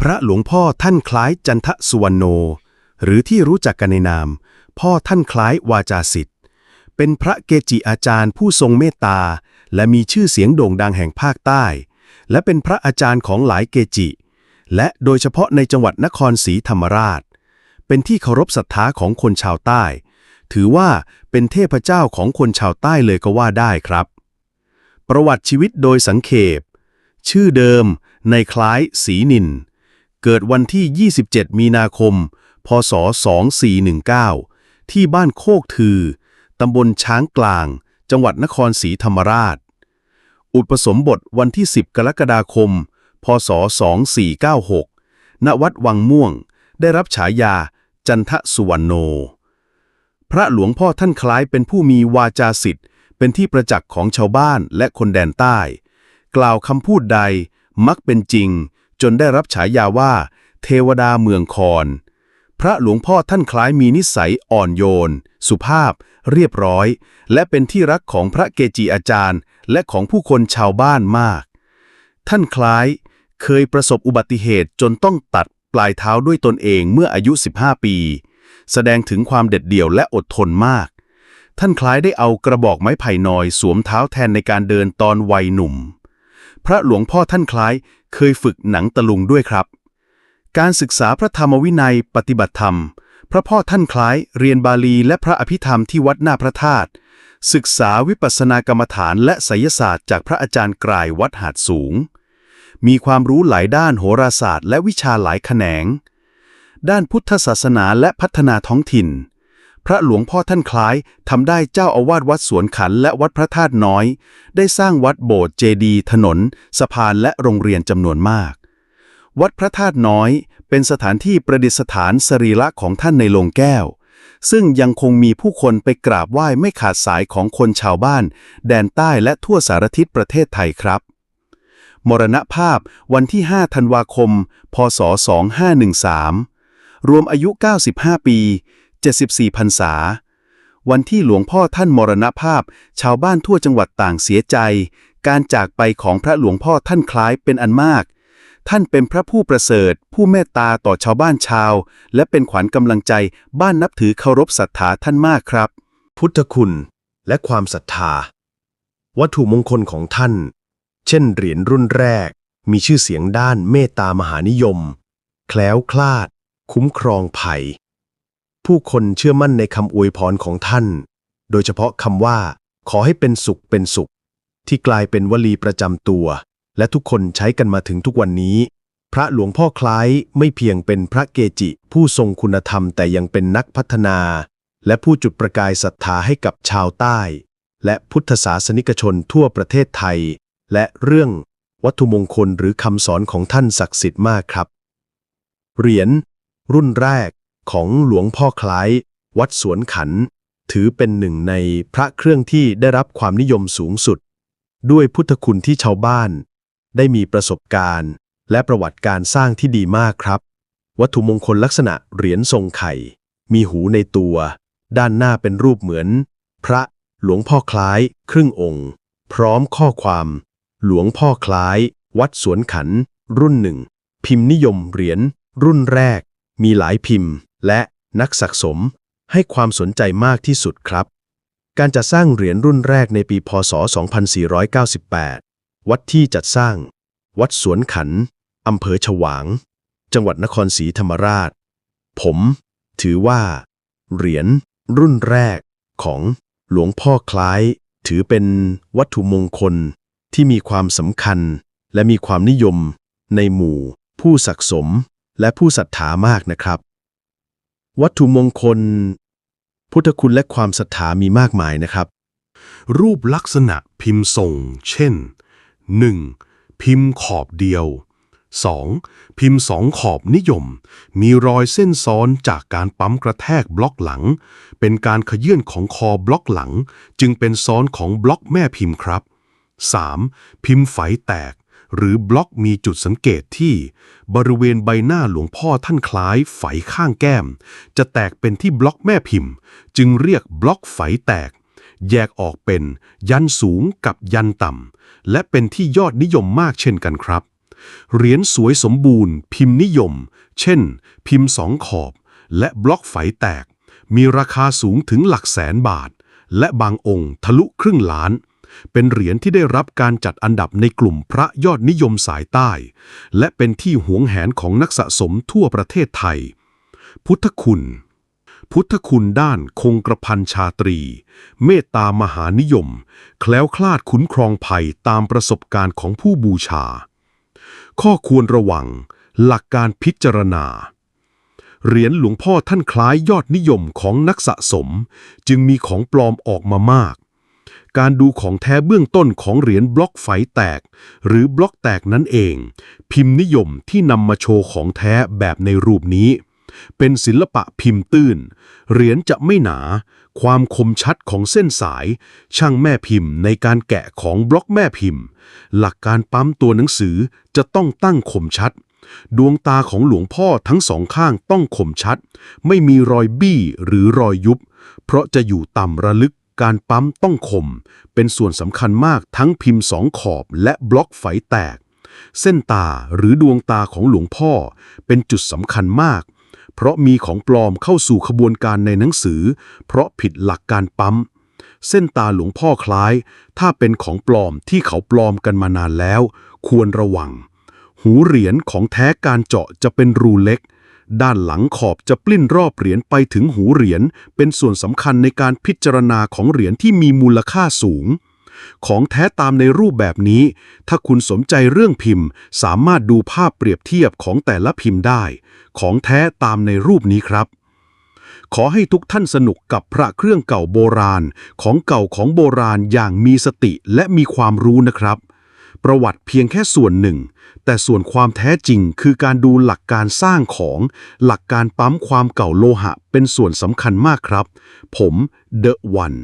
พระหลวงพ่อท่านคล้ายจันทสุวรรณโน หรือที่รู้จักกันในนาม พ่อท่านคล้ายวาจาสิทธิ์ เป็นพระเกจิอาจารย์ผู้ทรงเมตตา และมีชื่อเสียงโด่งดังแห่งภาคใต้ และเป็นพระอาจารย์ของหลายเกจิ และโดยเฉพาะในจังหวัดนครศรีธรรมราช เป็นที่เคารพศรัทธาของคนชาวใต้ ถือว่าเป็นเทพเจ้าของคนชาวใต้เลยก็ว่าได้ครับ ประวัติชีวิตโดยสังเขปชื่อเดิมในคล้ายศรีนิน เกิดวันที่ 27 มีนาคม พศ 2419 ที่บ้านโคกทือ ตำบลช้างกลาง จังหวัดนครศรีธรรมราช อุปสมบทวันที่ 10 กรกฎาคม พศ 2496 ณ วัดวังม่วง ได้รับฉายา จันทสุวรรณโน พระหลวงพ่อท่านคล้ายเป็นผู้มีวาจาสิทธิ์ เป็นที่ประจักษ์ของชาวบ้านและคนแดนใต้ กล่าวคำพูดใดมักเป็นจริง จนได้รับฉายาว่า เทวดาเมืองคอน พระหลวงพ่อท่านคล้ายมีนิสัยอ่อนโยน สุภาพ เรียบร้อย และเป็นที่รักของพระเกจิอาจารย์ และของผู้คนชาวบ้านมาก ท่านคล้ายเคยประสบอุบัติเหตุจนต้องตัดปลายเท้าด้วยตนเองเมื่ออายุ 15 ปี แสดงถึงความเด็ดเดี่ยวและอดทนมาก ท่านคล้ายได้เอากระบอกไม้ไผ่นอยสวมเท้าแทนในการเดินตอนวัยหนุ่ม พระหลวงพ่อท่านคล้าย เคยฝึกหนังตะลุงด้วยครับ การศึกษาพระธรรมวินัยปฏิบัติธรรม พระพ่อท่านคล้าย เรียนบาลีและพระอภิธรรมที่วัดหน้าพระธาตุศึกษาวิปัสสนากรรมฐานและไสยศาสตร์จากพระอาจารย์กลายวัดหาดสูง มีความรู้หลายด้านโหราศาสตร์ และวิชาหลายแขนง ด้านพุทธศาสนาและพัฒนาท้องถิ่น พระหลวงพ่อท่านคล้ายทำได้เจ้าอาวาสวัดสวนขันและวัดพระธาตุน้อย ได้สร้างวัดโบสถ์เจดีย์ถนน สะพานและโรงเรียนจำนวนมาก วัดพระธาตุน้อยเป็นสถานที่ประดิษฐานสรีระของท่านในโลงแก้ว ซึ่งยังคงมีผู้คนไปกราบไหว้ไม่ขาดสายของคนชาวบ้าน แดนใต้และทั่วสารทิศประเทศไทยครับมรณภาพวันที่ 5 ธันวาคม พศ 2513 รวมอายุ 95 ปี 74พรรษา วันที่หลวงพ่อท่านมรณภาพ ชาวบ้านทั่วจังหวัดต่างเสียใจ การจากไปของพระหลวงพ่อท่านคล้ายเป็นอันมาก ท่านเป็นพระผู้ประเสริฐ ผู้เมตตาต่อชาวบ้านชาว และเป็นขวัญกำลังใจบ้านนับถือเคารพศรัทธาท่านมากครับ พุทธคุณและความศรัทธา วัตถุมงคลของท่าน เช่นเหรียญรุ่นแรก มีชื่อเสียงด้านเมตตามหานิยม แคล้วคลาด คุ้มครองภัย ผู้คนเชื่อมั่นในคำอวยพรของท่าน โดยเฉพาะคำว่า ขอให้เป็นสุขเป็นสุข ที่กลายเป็นวลีประจำตัว และทุกคนใช้กันมาถึงทุกวันนี้ พระหลวงพ่อคล้ายไม่เพียงเป็นพระเกจิผู้ทรงคุณธรรมแต่ยังเป็นนักพัฒนา และผู้จุดประกายศรัทธาให้กับชาวใต้ และพุทธศาสนิกชนทั่วประเทศไทย และเรื่องวัตถุมงคลหรือคำสอนของท่านศักดิ์สิทธิ์มากครับ เหรียญรุ่นแรก ของหลวงพ่อคล้าย วัดสวนขัน ถือเป็นหนึ่งในพระเครื่องที่ได้รับความนิยมสูงสุด ด้วยพุทธคุณที่ชาวบ้าน ได้มีประสบการณ์ และประวัติการสร้างที่ดีมากครับ วัตถุมงคลลักษณะเหรียญทรงไข่ มีหูในตัว ด้านหน้าเป็นรูปเหมือน พระหลวงพ่อคล้าย ครึ่งองค์ พร้อมข้อความ หลวงพ่อคล้าย วัดสวนขัน รุ่นหนึ่งพิมพ์นิยมเหรียญรุ่นแรก มีหลายพิมพ์ และนักสะสมให้ความสนใจมากที่สุดครับ การจัดสร้างเหรียญรุ่นแรกในปีพศ 2498 วัดที่จัดสร้าง วัดสวนขัน อำเภอฉวาง จังหวัดนครศรีธรรมราช ผม ถือว่า เหรียญรุ่นแรกของหลวงพ่อคล้าย ถือเป็นวัตถุมงคลที่มีความสำคัญและมีความนิยมในหมู่ ผู้สะสมและผู้ศรัทธามากนะครับ วัตถุมงคล พุทธคุณและความศรัทธามีมากมายนะครับ รูปลักษณะพิมพ์ทรง เช่น 1. พิมพ์ขอบเดียว 2. พิมพ์สองขอบนิยม มีรอยเส้นซ้อนจากการปั๊มกระแทกบล็อกหลัง เป็นการขยื่นของคอบล็อกหลัง จึงเป็นซ้อนของบล็อกแม่พิมพ์ครับ 3. พิมพ์ไฝแตก หรือบล็อกมีจุดสังเกตที่บริเวณใบหน้าหลวงพ่อท่านคล้ายไฝข้างแก้ม จะแตกเป็นที่บล็อกแม่พิมพ์ จึงเรียกบล็อกไฝแตก แยกออกเป็นยันสูงกับยันต่ำ และเป็นที่ยอดนิยมมากเช่นกันครับ เหรียญสวยสมบูรณ์ พิมพ์นิยม เช่น พิมพ์สองขอบ และบล็อกไฝแตก มีราคาสูงถึงหลักแสนบาท และบางองค์ทะลุครึ่งล้าน เป็นเหรียญที่ได้รับการจัดอันดับในกลุ่มพระยอดนิยมสายใต้ และเป็นที่หวงแหนของนักสะสมทั่วประเทศไทย พุทธคุณ พุทธคุณด้านคงกระพันชาตรี เมตตามหานิยม แคล้วคลาดคุ้นครองภัยตามประสบการณ์ของผู้บูชา ข้อควรระวัง หลักการพิจารณาเหรียญหลวงพ่อท่านคล้ายยอดนิยมของนักสะสม จึงมีของปลอมออกมามาก การดูของแท้เบื้องต้นของเหรียญบล็อกไฟแตก หรือบล็อกแตกนั่นเอง พิมพ์นิยมที่นำมาโชว์ของแท้แบบในรูปนี้ เป็นศิลปะพิมพ์ตื้น เหรียญจะไม่หนา ความคมชัดของเส้นสาย ช่างแม่พิมพ์ในการแกะของบล็อกแม่พิมพ์ หลักการปั๊มตัวหนังสือจะต้องตั้งคมชัดดวงตาของหลวงพ่อทั้งสองข้างต้องคมชัด ไม่มีรอยบี้หรือรอยยุบ เพราะจะอยู่ต่ำระลึก การปั๊มต้องคม เป็นส่วนสำคัญมากทั้งพิมพ์สองขอบและบล็อกไฝแตก เส้นตาหรือดวงตาของหลวงพ่อ เป็นจุดสำคัญมาก เพราะมีของปลอมเข้าสู่ขบวนการในหนังสือ เพราะผิดหลักการปั๊ม เส้นตาหลวงพ่อคล้าย ถ้าเป็นของปลอมที่เขาปลอมกันมานานแล้ว ควรระวัง หูเหรียญของแท้การเจาะจะเป็นรูเล็ก ด้านหลังขอบจะปลิ้นรอบเหรียญไปถึงหูเหรียญ เป็นส่วนสำคัญในการพิจารณาของเหรียญที่มีมูลค่าสูง ของแท้ตามในรูปแบบนี้ ถ้าคุณสนใจเรื่องพิมพ์ สามารถดูภาพเปรียบเทียบของแต่ละพิมพ์ได้ ของแท้ตามในรูปนี้ครับขอให้ทุกท่านสนุกกับพระเครื่องเก่าโบราณ ของเก่าของโบราณอย่างมีสติและมีความรู้นะครับ ประวัติเพียงแค่ส่วนหนึ่ง แต่ส่วนความแท้จริงคือการดูหลักการสร้างของ หลักการปั๊มความเก่าโลหะเป็นส่วนสำคัญมากครับ ผม The One